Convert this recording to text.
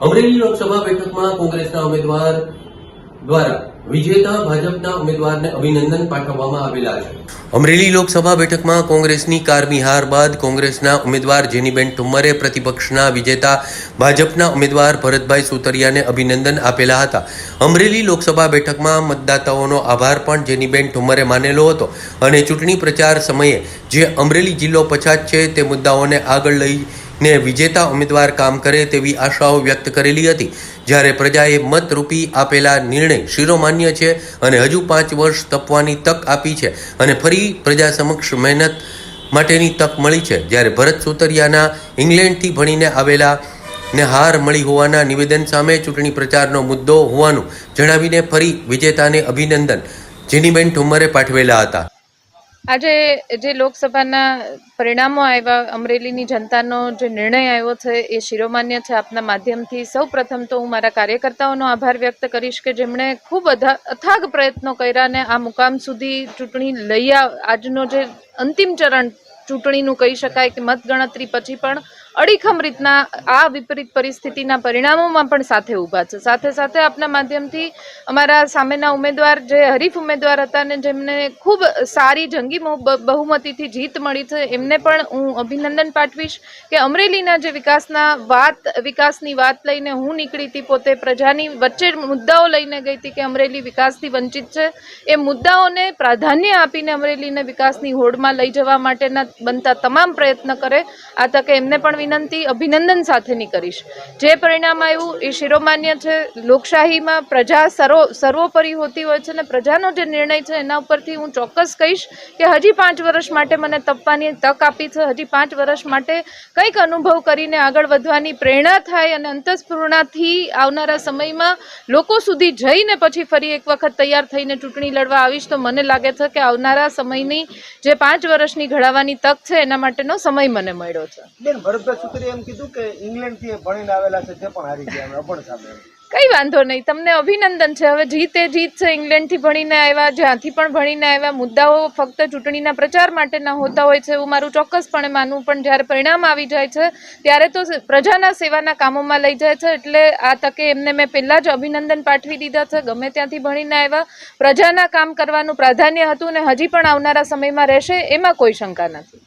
અમરેલી લોકસભા બેઠકમાં કોંગ્રેસના ઉમેદવાર દ્વારા વિજેતા ભાજપના ઉમેદવારને અભિનંદન પાઠવવામાં આવેલા છે. અમરેલી લોકસભા બેઠકમાં કોંગ્રેસની કારમી હાર બાદ કોંગ્રેસના ઉમેદવાર જેનીબેન ઠુમ્મરે પ્રતિપક્ષના વિજેતા ભાજપના ઉમેદવાર ભરતભાઈ સુતરિયાને અભિનંદન આપેલા હતા. અમરેલી લોકસભા બેઠકમાં મતદાતાઓનો આભાર પણ જેનીબેન ઠુમ્મરે માનેલો હતો અને ચૂંટણી પ્રચાર સમયે જે અમરેલી જિલ્લો પછાત છે તે મુદ્દાઓને આગળ લઈને વિજેતા ઉમેદવાર કામ કરે તેવી આશાઓ વ્યક્ત કરેલી હતી. જ્યારે પ્રજાએ મતરૂપી આપેલા નિર્ણય શિરોમાન્ય છે અને હજુ પાંચ વર્ષ તપવાની તક આપી છે અને ફરી પ્રજા સમક્ષ મહેનત માટેની તક મળી છે. જ્યારે ભરત સુતરિયાના ઇંગ્લેન્ડથી ભણીને આવેલા ને હાર મળી હોવાના નિવેદન સામે ચૂંટણી પ્રચારનો મુદ્દો હોવાનું જણાવીને ફરી વિજેતાને અભિનંદન. જેનીબેન ઠુમ્મરે પાઠવેલા હતા. આજે જે લોકસભાના પરિણામો આવ્યા, અમરેલીની જનતાનો જે નિર્ણય આવ્યો છે, એ શિરોમાન્ય છે. આપના માધ્યમથી સૌ પ્રથમ તો હું મારા કાર્યકર્તાઓનો આભાર વ્યક્ત કરીશ કે જેમણે ખૂબ અથાગ પ્રયત્નો કર્યા ને આ મુકામ સુધી ચૂંટણી લઈ આજનો જે અંતિમ ચરણ ચૂંટણીનું કહી શકાય કે મતગણતરી પછી પણ અડીખમ રીતના આ વિપરીત પરિસ્થિતિના પરિણામોમાં પણ સાથે ઊભા છે. સાથે સાથે આપના માધ્યમથી અમારા સામેના ઉમેદવાર જે હરીફ ઉમેદવાર હતા ને જેમને ખૂબ સારી જંગી બહુમતીથી જીત મળી છે, એમને પણ હું અભિનંદન પાઠવીશ કે અમરેલીના જે વિકાસના વાત, વિકાસની વાત લઈને હું નીકળી હતી, પોતે પ્રજાની વચ્ચે મુદ્દાઓ લઈને ગઈ હતી કે અમરેલી વિકાસથી વંચિત છે, એ મુદ્દાઓને પ્રાધાન્ય આપીને અમરેલીને વિકાસની હોડમાં લઈ જવા માટેના બનતા તમામ પ્રયત્ન કરે, આ તકે એમને પણ વિનંતી, અભિનંદન સાથેની કરીશ. જે પરિણામ આવ્યું એ શિરોમાન્ય છે. લોકશાહીમાં પ્રજા સર્વો, સર્વોપરી હોતી હોય છે અને પ્રજાનો જે નિર્ણય છે એના ઉપરથી હું ચોક્કસ કહીશ કે હજી પાંચ વર્ષ માટે મને તપવાની તક આપી છે. હજી પાંચ વર્ષ માટે કંઈક અનુભવ કરીને આગળ વધવાની પ્રેરણા થાય અને અંતસ્ફૂર્ણાથી આવનારા સમયમાં લોકો સુધી જઈને પછી ફરી એક વખત તૈયાર થઈને ચૂંટણી લડવા આવીશ તો મને લાગે છે કે આવનારા સમયની જે પાંચ વર્ષની ઘડાવાની તક છે એના માટેનો સમય મને મળ્યો છે. ભરતભાઈ એમ કીધું કે ઇંગ્લેન્ડથી ભણીને આવેલા છે તે પણ હારી ગયા અભણ સામે કઈ વાંધો નહીં, તમને અભિનંદન છે. હવે જીત જીત છે, ઇંગ્લેન્ડથી ભણીને આવ્યા, જ્યાંથી પણ ભણીને આવ્યા, મુદ્દાઓ ફક્ત ચૂંટણીના પ્રચાર માટેના હોતા હોય છે એવું મારું ચોક્કસપણે માનવું, પણ જ્યારે પરિણામ આવી જાય છે, ત્યારે તો પ્રજાના સેવાના કામોમાં લઈ જાય છે, એટલે આ તકે એમને મેં પહેલાં જ અભિનંદન પાઠવી દીધા છે. ગમે ત્યાંથી ભણીને આવ્યા, પ્રજાના કામ કરવાનું પ્રાધાન્ય હતું ને હજી પણ આવનારા સમયમાં રહેશે, એમાં કોઈ શંકા નથી.